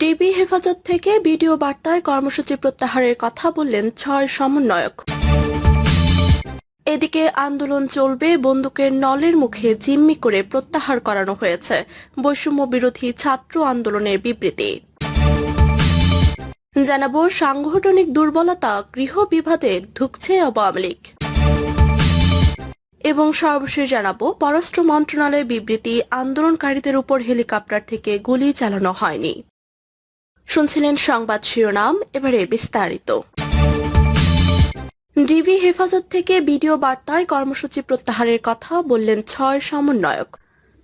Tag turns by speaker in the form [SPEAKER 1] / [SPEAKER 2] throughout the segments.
[SPEAKER 1] DB হেফাজত থেকে video বার্তায় কর্মসূচি প্রত্যাহারের কথা বললেন ছয় সমন্বয়ক। এদিকে আন্দোলন চলবে, বন্দুকের নলের মুখে জিম্মি করে প্রত্যাহার করানো হয়েছে। বৈষম্য বিরোধী ছাত্র আন্দোলনের বিবৃতি। জানাব, সাংগঠনিক দুর্বলতা গৃহ বিভাদে ঢুকছে আওয়ামী লীগ। এবং সর্বশেষ জানাব, পররাষ্ট্র মন্ত্রণালয়ের বিবৃতি, আন্দোলনকারীদের উপর হেলিকপ্টার থেকে গুলি চালানো হয়নি। শুনছিলেন সংবাদ শিরোনাম, এবারে বিস্তারিত। ডিবি হেফাজত থেকে ভিডিও বার্তায় কর্মসূচি প্রত্যাহারের কথা বললেন ছয় সমন্বয়ক।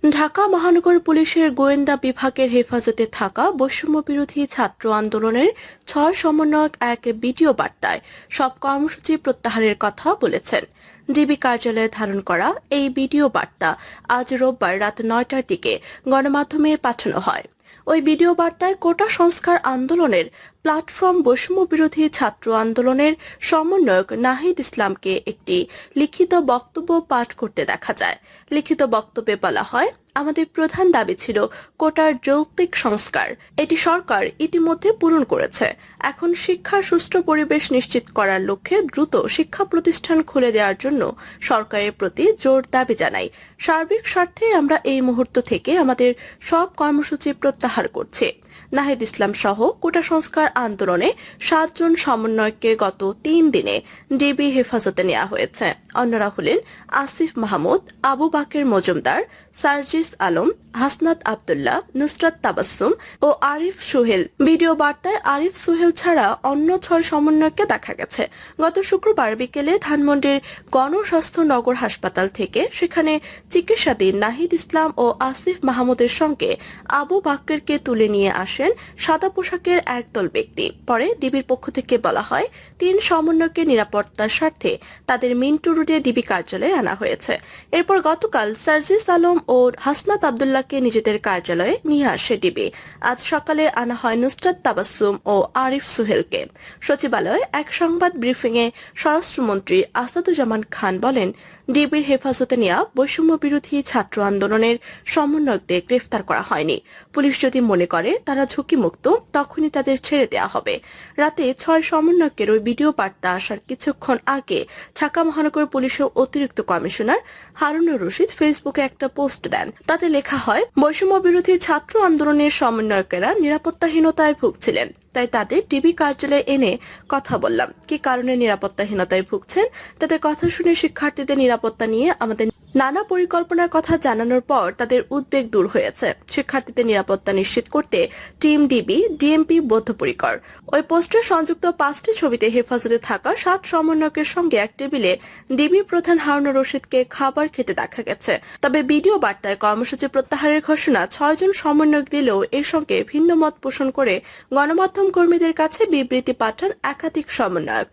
[SPEAKER 1] ঢাকা মহানগর পুলিশের গোয়েন্দা বিভাগের হেফাজতে থাকা বৈষম্য বিরোধী ছাত্র আন্দোলনের ছয় সমন্বয়ক এক ভিডিও বার্তায় সব কর্মসূচি প্রত্যাহারের কথা বলেছেন। ডিবি কার্যালয়ে ধারণ করা এই ভিডিও বার্তা আজ রোববার রাত নয়টার দিকে গণমাধ্যমে পাঠানো হয়। ওই ভিডিও বার্তায় কোটা সংস্কার আন্দোলনের প্ল্যাটফর্ম বৈষম্য বিরোধী ছাত্র আন্দোলনের সমন্বয়ক নাহিদ ইসলামকে একটি লিখিত বক্তব্য পাঠ করতে দেখা যায়। লিখিত বক্তব্যে বলা হয় আমাদের প্রধান দাবি ছিল কোটার যৌক্তিক সংস্কার। এটি সরকার ইতিমধ্যে পূরণ করেছে। এখন শিক্ষার সুষ্ঠু পরিবেশ নিশ্চিত করার লক্ষ্যে দ্রুত শিক্ষা প্রতিষ্ঠান খুলে দেওয়ার জন্য সরকারের প্রতি জোর দাবি জানাই। সার্বিক স্বার্থে আমরা এই মুহূর্ত থেকে আমাদের সব কর্মসূচি প্রত্যাহার করছি। নাহিদ ইসলাম সহ কোটা সংস্কার আন্দোলনে সাতজন সমন্বয়ককে গত তিন দিনে ডিবি হেফাজতে নেওয়া হয়েছে। অন্যরা হলেন আসিফ মাহমুদ, আবু বাকের মজুমদার সার্জিস আলম, হাসনাত আবদুল্লাহ, নুসরাত তাবাসুম ও আরিফ সুহেল। ভিডিও বার্তায় আরিফ সুহেল ছাড়া অন্য ছয় সমন্বয়কে দেখা গেছে। গত শুক্রবার বিকেলে ধানমন্ডির গণস্বাস্থ্য নগর হাসপাতাল থেকে সেখানে চিকিৎসাধীন নাহিদ ইসলাম ও আসিফ মাহমুদের সঙ্গে আবু বাক্কেরকে তুলে নিয়ে আসেন সাদা পোশাকের একদল ব্যক্তি। পরে ডিবির পক্ষ থেকে বলা হয়, তিন সমন্বয়কে নিরাপত্তার স্বার্থে তাদের মিন্টু রোডে ডিবি কার্যালয়ে আনা হয়েছে। এরপর গতকাল সার্জিস আলম ও হাসনাত আবদুল্লাহকে নিজেদের কার্যালয়ে নিয়ে আসে ডিবি। আজ সকালে আনা হয় নুসরাত তাবাসুম ও আরিফ সুহেলকে। সচিবালয়ে এক সংবাদ ব্রিফিংয়ে স্বরাষ্ট্রমন্ত্রী আসাদুজ্জামান খান বলেন, ডিবির হেফাজতে নেওয়া বৈষম্য বিরোধী ছাত্র আন্দোলনের সমন্বয়কদের গ্রেফতার করা হয়নি। পুলিশ যদি মনে করে তারা ঝুঁকিমুক্ত, তখনই তাদের ছেড়ে দেওয়া হবে। রাতে ছয় সমন্বয়কের ওই ভিডিও বার্তা আসার কিছুক্ষণ আগে ঢাকা মহানগর পুলিশের অতিরিক্ত কমিশনার হারুনুর রশিদ ফেসবুকে একটা পোস্ট দেন। তাতে লেখা হয় বৈষম্য বিরোধী ছাত্র আন্দোলনের সমন্বয়কেরা নিরাপত্তাহীনতায় ভুগছিলেন। তাই তাদের টিভি কার্যালয়ে এনে কথা বললাম। কি কারণে নিরাপত্তাহীনতায় ভুগছেন? তাদের কথা শুনে শিক্ষার্থীদের নিরাপত্তা নিয়ে আমাদের নানা পরিকল্পনার কথা জানানোর পর তাদের উদ্বেগ দূর হয়েছে। শিক্ষার্থীদের নিরাপত্তা নিশ্চিত করতে টিম ডিবি, ডিএমপি, বদ্ধপরিকর। ওই পোস্টের সংযুক্ত পাঁচটি ছবিতে হেফাজতে থাকা সাত সমন্বয়কের সঙ্গে এক টেবিলে ডিবি প্রধান হারুনুর রশিদকে খাবার খেতে দেখা গেছে। তবে ভিডিও বার্তায় কর্মসূচি প্রত্যাহারের ঘোষণা ছয়জন সমন্বয়ক দিলেও এর সঙ্গে ভিন্ন মত পোষণ করে গণমাধ্যম কর্মীদের কাছে বিবৃতি পাঠান একাধিক সমন্বয়ক।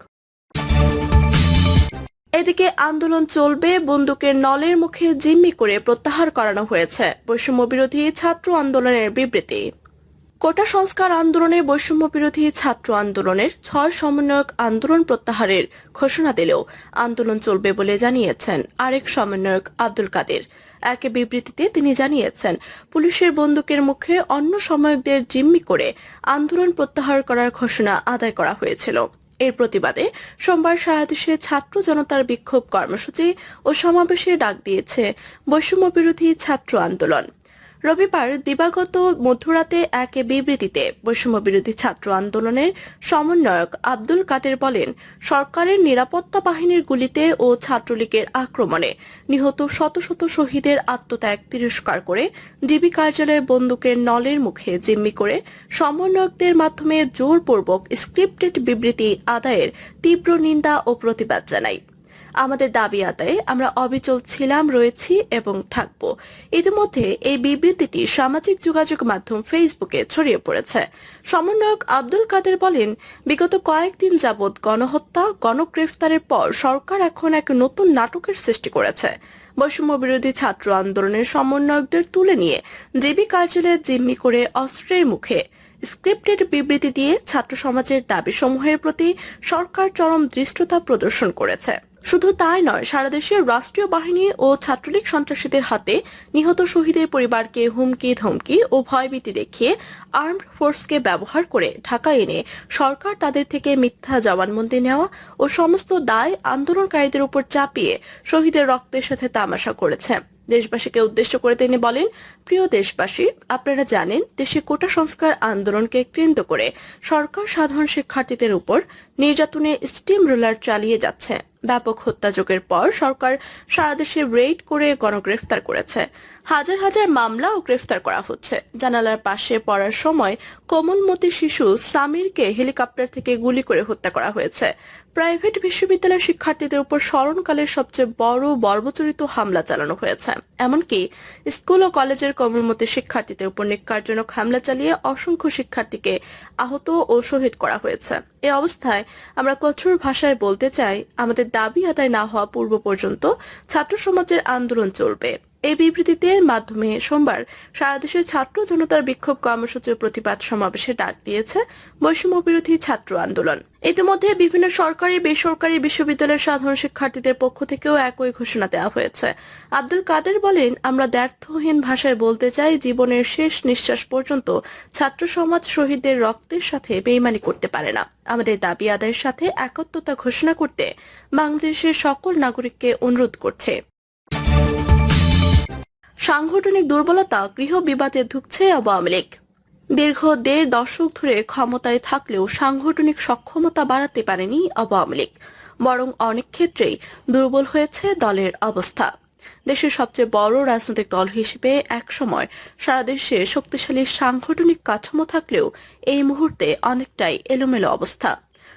[SPEAKER 1] এদিকে আন্দোলন চলবে, বন্দুকের নলের মুখে জিম্মি করে প্রত্যাহার করানো হয়েছে বৈষম্য বিরোধী ছাত্র আন্দোলনের বিবৃতি। কোটা সংস্কার আন্দোলনে বৈষম্য বিরোধী ছাত্র আন্দোলনের ছয় সমন্বয়ক আন্দোলন প্রত্যাহারের ঘোষণা দিলেও আন্দোলন চলবে বলে জানিয়েছেন আরেক সমন্বয়ক আব্দুল কাদের। এক বিবৃতিতে তিনি জানিয়েছেন, পুলিশের বন্দুকের মুখে অন্য সময়কদের জিম্মি করে আন্দোলন প্রত্যাহার করার ঘোষণা আদায় করা হয়েছিল। এর প্রতিবাদে সোমবার সারা দেশে ছাত্র জনতার বিক্ষোভ কর্মসূচি ও সমাবেশে ডাক দিয়েছে বৈষম্য বিরোধী ছাত্র আন্দোলন। রবিবার দিবাগত মধ্যরাতে এক বিবৃতিতে বৈষম্য বিরোধী ছাত্র আন্দোলনের সমন্বয়ক আব্দুল কাদের বলেন, সরকারের নিরাপত্তা বাহিনীর গুলিতে ও ছাত্রলীগের আক্রমণে নিহত শত শত শহীদের আত্মত্যাগ তিরস্কার করে ডিবি কার্যালয়ের বন্দুকের নলের মুখে জিম্মি করে সমন্বয়কদের মাধ্যমে জোরপূর্বক স্ক্রিপ্টেড বিবৃতি আদায়ের তীব্র নিন্দা ও প্রতিবাদ জানাই আমাদের দাবি আদায়ে আমরা অবিচল ছিলাম, রয়েছি এবং থাকব। ইতিমধ্যে এই বিবৃতিটি সামাজিক যোগাযোগ মাধ্যম ফেসবুকে ছড়িয়ে পড়েছে। সমন্বয়ক আব্দুল কাদের বলেন, বিগত কয়েকদিন যাবৎ গণহত্যা, গণগ্রেফতারের পর সরকার এখন এক নতুন নাটকের সৃষ্টি করেছে। বৈষম্য বিরোধী ছাত্র আন্দোলনের সমন্বয়কদের তুলে নিয়ে ডিবি কার্যালয়ে জিম্মি করে অস্ত্রের মুখে। স্ক্রিপ্টেড বিবৃতি দিয়ে ছাত্র সমাজের দাবি সমূহের প্রতি সরকার চরম দৃষ্টতা প্রদর্শন করেছে। শুধু তাই নয়, সারা দেশের রাষ্ট্রীয় বাহিনী ও ছাত্রলীগ সন্ত্রাসীদের হাতে নিহত শহীদের পরিবারকে হুমকি, ধমকি ও ভয়ভীতি দেখিয়ে আর্মড ফোর্সকে ব্যবহার করে ঢাকা এনে সরকার তাদের থেকে মিথ্যা জবানবন্দি নেওয়া ও সমস্ত দায় আন্দোলনকারীদের উপর চাপিয়ে শহীদের রক্তের সাথে তামাশা করেছে। দেশবাসীকে উদ্দেশ্য করে তিনি বলেন, প্রিয় দেশবাসী, আপনারা জানেন, দেশে কোটা সংস্কার আন্দোলনকে কেন্দ্র করে সরকার সাধারণ শিক্ষার্থীদের উপর নির্যাতনে স্টিম রোলার চালিয়ে যাচ্ছে। ব্যাপক হত্যাযোগের পর সরকার সারা দেশে রেড করে গণগ্রেফতার করেছে। হাজার হাজার মামলা ও গ্রেফতার করা হচ্ছে। জানালার পাশে পড়ার সময় কোমলমতি শিশু সামিরকে হেলিকপ্টার থেকে গুলি করে হত্যা করা হয়েছে। প্রাইভেট বিশ্ববিদ্যালয়ের শিক্ষার্থীদের উপর স্মরণকালের সবচেয়ে বড় বর্বচরিত হামলা চালানো হয়েছে। এমনকি স্কুল ও কলেজের কোমলমতি শিক্ষার্থীদের উপর নিকারজনক হামলা চালিয়ে অসংখ্য শিক্ষার্থীকে আহত ও শহীদ করা হয়েছে। এ অবস্থায় আমরা কঠোর ভাষায় বলতে চাই, আমাদের দাবি আদায় না হওয়া পূর্ব পর্যন্ত ছাত্র সমাজের আন্দোলন চলবে। এই বিবৃতিতে মাধ্যমে সোমবার সারা দেশের ছাত্র জনতার বিক্ষোভ কর্মসূচি ও প্রতিবাদ সমাবেশে ডাক দিয়েছে বৈষম্য বিরোধী ছাত্র আন্দোলন। ইতিমধ্যে বিভিন্ন সরকারি, বেসরকারি বিশ্ববিদ্যালয়ের সাধারণ শিক্ষার্থীদের পক্ষ থেকেও একই ঘোষণা দেওয়া হয়েছে। আব্দুল কাদের বলেন, আমরা দ্ব্যর্থহীন ভাষায় বলতে চাই, জীবনের শেষ নিঃশ্বাস পর্যন্ত ছাত্র সমাজ শহীদদের রক্তের সাথে বেইমানি করতে পারে না। আমাদের দাবি আদায়ের সাথে একত্রতা ঘোষণা করতে বাংলাদেশের সকল নাগরিককে অনুরোধ করছে। সাংগঠনিক দুর্বলতা, গৃহ বিবাদে ঢুকছে আওয়ামী লীগ। দীর্ঘ দেড় দশক ধরে ক্ষমতায় থাকলেও সাংগঠনিক সক্ষমতা বাড়াতে পারেনি আওয়ামী লীগ, বরং অনেক ক্ষেত্রেই দুর্বল হয়েছে দলের অবস্থা। দেশের সবচেয়ে বড় রাজনৈতিক দল হিসেবে একসময় সারা দেশে শক্তিশালী সাংগঠনিক কাঠামো থাকলেও এই মুহূর্তে অনেকটাই এলোমেলো অবস্থা।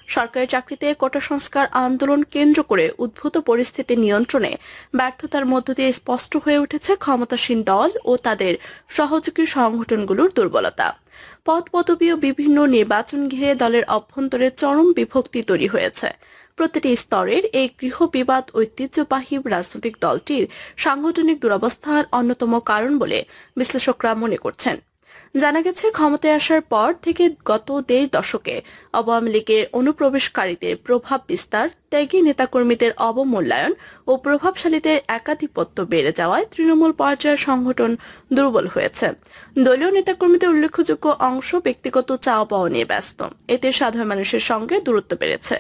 [SPEAKER 1] সরকারি চাকরিতে কোটা সংস্কার আন্দোলন কেন্দ্র করে উদ্ভূত পরিস্থিতি নিয়ন্ত্রণে ব্যর্থতার মধ্য দিয়ে স্পষ্ট হয়ে উঠেছে ক্ষমতাসীন দল ও তাদের সহযোগী সংগঠনগুলোর দুর্বলতা। পদ পদবী ও বিভিন্ন নির্বাচন ঘিরে দলের অভ্যন্তরে চরম বিভক্তি তৈরি হয়েছে। প্রতিটি স্তরের এই গৃহ বিবাদ ঐতিহ্যবাহী রাজনৈতিক দলটির সাংগঠনিক দুরবস্থার অন্যতম কারণ বলে বিশ্লেষকরা মনে করছেন। জানা গেছে ক্ষমতায় আসার পর থেকে গত দেড় দশকে আওয়ামী লীগের অনুপ্রবেশকারীদের প্রভাব বিস্তার ত্যাগী নেতাকর্মীদের অবমূল্যায়ন ও প্রভাবশালীদের একাধিপত্য বেড়ে যাওয়ায় তৃণমূল পর্যায়ের সংগঠন দুর্বল হয়েছে। দলীয় নেতাকর্মীদের উল্লেখযোগ্য অংশ ব্যক্তিগত চাওয়া পাওয়া নিয়ে ব্যস্ত। এতে সাধারণ মানুষের সঙ্গে দূরত্ব বেড়েছে।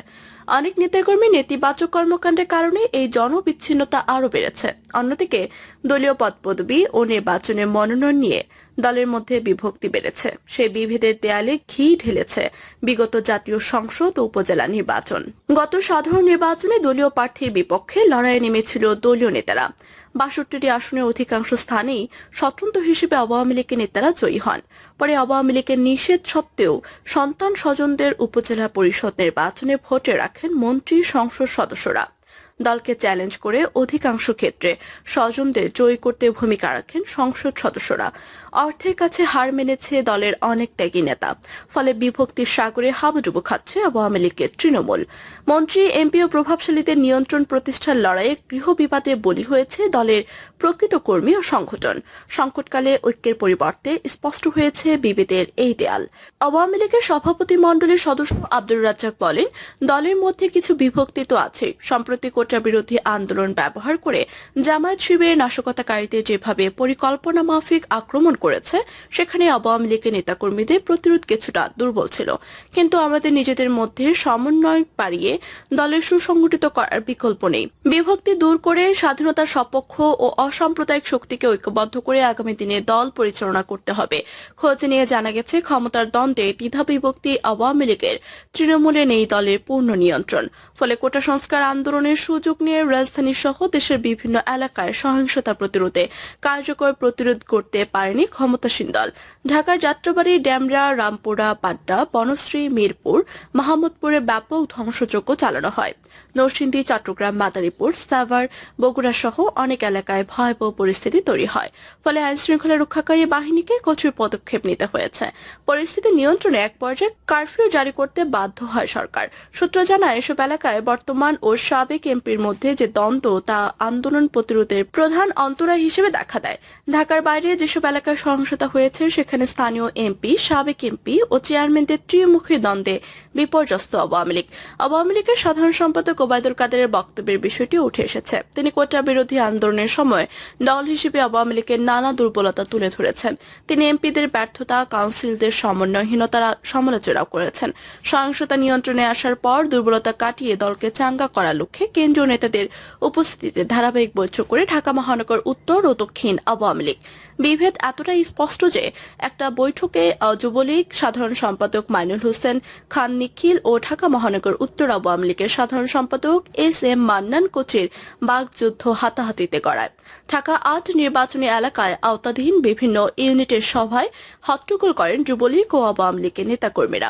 [SPEAKER 1] অনেক নেতাকর্মী নেতিবাচক কর্মকাণ্ডের কারণে এই জনবিচ্ছিন্নতা আরও বেড়েছে। অন্যদিকে, দলীয় পদপদবি ও নির্বাচনে মনোনয়ন নিয়ে দলের মধ্যে বিভক্তি বেড়েছে। সেই বিভেদের দেয়ালে ঘি ঢেলেছে বিগত জাতীয় সংসদ ও উপজেলা নির্বাচন। গত সাধারণ নির্বাচনে দলীয় প্রার্থীর বিপক্ষে লড়াইয়ে নেমেছিল দলীয় নেতারা। বাষট্টিটি আসনের অধিকাংশ স্থানেই স্বতন্ত্র হিসেবে আওয়ামী লীগের নেতারা জয়ী হন। পরে আওয়ামী লীগের নিষেধ সত্ত্বেও সন্তান স্বজনদের উপজেলা পরিষদ নির্বাচনে ভোটে রাখেন মন্ত্রী সংসদ সদস্যরা। দলকে চ্যালেঞ্জ করে অধিকাংশ ক্ষেত্রে স্বজনদের জয়ী করতে ভূমিকা রাখেন সংসদ সদস্যরা। অর্থের কাছে হার মেনেছে দলের অনেক ত্যাগী নেতা। ফলে বিভক্তির সাগরে হাবুডুবু খাচ্ছে আওয়ামী লীগের তৃণমূল। মন্ত্রী, এমপি ও প্রভাবশালীদের নিয়ন্ত্রণ প্রতিষ্ঠার লড়াইয়ে গৃহ বিবাদে বলি হয়েছে দলের প্রকৃত কর্মী ও সংগঠন। সংকটকালে ঐক্যের পরিবর্তে স্পষ্ট হয়েছে বিভেদের এই দেয়াল। আওয়ামী লীগের সভাপতি মণ্ডলীর সদস্য আব্দুর রাজ্জাক বলেন, দলের মধ্যে কিছু বিভক্তি তো আছে। সম্প্রতি কোটা বিরোধী আন্দোলন ব্যবহার করে জামায়াত শিবিরের নাশকতাকারীদের যেভাবে পরিকল্পনা মাফিক আক্রমণ করেছে, সেখানে আওয়ামী লীগের নেতাকর্মীদের প্রতিরোধ কিছুটা দুর্বল ছিল। কিন্তু আমাদের নিজেদের মধ্যে সমন্বয় বাড়িয়ে দলের সুসংগঠিত করার বিকল্প নেই। বিভক্তি দূর করে স্বাধীনতার সপক্ষ ও অসাম্প্রদায়িক শক্তিকে ঐক্যবদ্ধ করে আগামী দিনে দল পরিচালনা করতে হবে। খোঁজ নিয়ে জানা গেছে, ক্ষমতার দ্বন্দ্বে দ্বিধা বিভক্তি আওয়ামী লীগের। তৃণমূলে নেই দলের পূর্ণ নিয়ন্ত্রণ। ফলে কোটা সংস্কার আন্দোলনের সুযোগ নিয়ে রাজধানী সহ দেশের বিভিন্ন এলাকায় সহিংসতা প্রতিরোধে কার্যকর প্রতিরোধ করতে পারেনি ক্ষমতাসীন দল। ঢাকার যাত্রাবাড়ি, ড্যামরা, রামপুরা, পাড্ডা, বনশ্রী, মিরপুর, মাহমুদপুরে ব্যাপক ধ্বংসযজ্ঞ চালানো হয়। নরসিংদী, চট্টগ্রাম, মাদারীপুর সাভার বগুড়া সহ অনেক এলাকায় ভয়াবহ পরিস্থিতি তৈরি হয়। ফলে আইন শৃঙ্খলা রক্ষাকারী বাহিনীকে কঠোর পদক্ষেপ নিতে হয়েছে। পরিস্থিতি নিয়ন্ত্রণে এক পর্যায়ে কারফিউ জারি করতে বাধ্য হয় সরকার। সূত্র জানায়, এসব এলাকায় বর্তমান ও সাবেক এমপির মধ্যে যে দ্বন্দ্ব তা আন্দোলন প্রতিরোধের প্রধান অন্তরায় হিসেবে দেখা দেয়। ঢাকার বাইরে যেসব এলাকায় সহিংসতা হয়েছে, সেখানে স্থানীয় এমপি, সাবেক এমপি ও চেয়ারম্যানদের ত্রিমুখী দ্বন্দ্বে বিপর্যস্ত আওয়ামী লীগ। আওয়ামী লীগের সাধারণ সম্পাদক ওবায়দুল কাদেরের বক্তব্যের বিষয়টি উঠে এসেছে। তিনি কোটা বিরোধী আন্দোলনের সময় দল হিসেবে আওয়ামী লীগের নানা দুর্বলতা তুলে ধরেছেন। তিনি এমপিদের ব্যর্থতা, কাউন্সিলদের সমন্বয়হীনতার সমালোচনা করেছেন। সহিংসতা নিয়ন্ত্রণে আসার পর দুর্বলতা কাটিয়ে দলকে চাঙ্গা করার লক্ষ্যে কেন্দ্রীয় নেতাদের উপস্থিতিতে ধারাবাহিক বৈঠক করে ঢাকা মহানগর উত্তর ও দক্ষিণ আওয়ামী লীগ। বিভেদ এতটাই স্পষ্ট যে একটা বৈঠকে যুবলীগ, সাধারণ সম্পাদক মাইনুল হোসেন খান, নিখিল ও ঢাকা মহানগর উত্তর আওয়ামী লীগের সাধারণ সম্পাদক এস এম মান্নান কোচির বাগযুদ্ধ হাতাহাতিতে গড়ায়। ঢাকা আট নির্বাচনী এলাকায় আওতাধীন বিভিন্ন ইউনিটের সভায় হট্টগোল করেন যুবলীগ ও আওয়ামী লীগের নেতাকর্মীরা।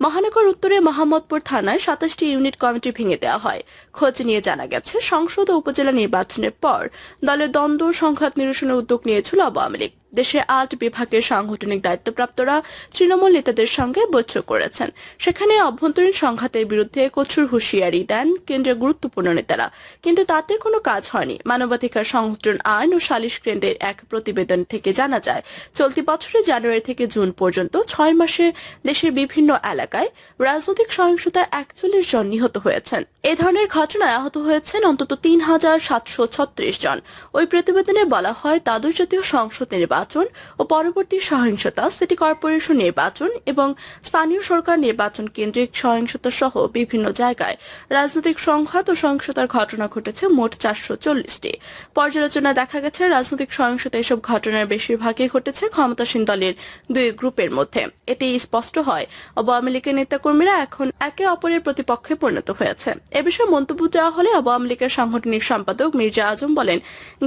[SPEAKER 1] মহানগর উত্তরে মোহাম্মদপুর থানায় সাতাশটি ইউনিট কমিটি ভেঙে দেওয়া হয়। খোঁজ নিয়ে জানা গেছে, সংসদ উপজেলা নির্বাচনের পর দলের দ্বন্দ্ব, সংঘাত নিরসনের উদ্যোগ নিয়েছিল আওয়ামী লীগ। দেশে আট বিভাগের সাংগঠনিক দায়িত্বপ্রাপ্তরা তৃণমূল নেতাদের সঙ্গে বৈঠক করেছেন। সেখানে অভ্যন্তরীণ সংঘাতের বিরুদ্ধে কঠোর হুঁশিয়ারি দেন কেন্দ্রের গুরুত্বপূর্ণ নেতারা। কিন্তু তাতে কোনো কাজ হয়নি। মানবাধিকার সংগঠন আইন ও সালিশ কেন্দ্রের এক প্রতিবেদন থেকে জানা যায়, চলতি বছরের জানুয়ারি থেকে জুন পর্যন্ত ছয় মাসে দেশের বিভিন্ন এলাকায় রাজনৈতিক সহিংসতায় একচল্লিশ জন নিহত হয়েছেন। এ ধরনের ঘটনায় আহত হয়েছেন অন্তত তিন হাজার সাতশো ছত্রিশ জন। ওই প্রতিবেদনে বলা হয় দ্বাদশ জাতীয় সংসদ নির্বাচন ও পরবর্তী সহিংসতা সিটি কর্পোরেশন নির্বাচন এবং স্থানীয় সরকার নির্বাচন কেন্দ্রিক সহিংসতা সহ বিভিন্ন জায়গায় রাজনৈতিক সংঘাত ও সহিংসতার ঘটনা ঘটেছে মোট চারশো চল্লিশটি। পর্যালোচনায় দেখা গেছে, রাজনৈতিক সহিংসতা এসব ঘটনার বেশিরভাগই ঘটেছে ক্ষমতাসীন দলের দুই গ্রুপের মধ্যে। এতে স্পষ্ট হয়, আওয়ামী লীগের নেতাকর্মীরা এখন একে অপরের প্রতিপক্ষে পরিণত হয়েছে। এ বিষয়ে মন্তব্য দেওয়া হলে আওয়ামী লীগের সাংগঠনিক সম্পাদক মির্জা আজম বলেন,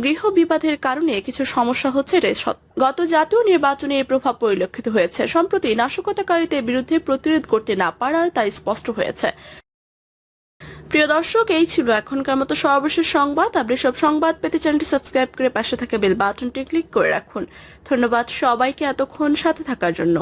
[SPEAKER 1] গৃহ বিবাদের কারণে কিছু সমস্যা হচ্ছে গত জাতীয় নির্বাচনে এর প্রভাব পরিলক্ষিত হয়েছে। সম্প্রতি নাশকতাকারীদের বিরুদ্ধে প্রতিরোধ করতে না পারায় তা স্পষ্ট হয়েছে। প্রিয় দর্শক, এই ছিল এখনকার মতো সর্বশেষ সংবাদ। আপনি সব সংবাদ পেতে চ্যানেলটি সাবস্ক্রাইব করে পাশে থাকা বেল বাটনটি ক্লিক করে রাখুন। ধন্যবাদ সবাইকে এতক্ষণ সাথে থাকার জন্য।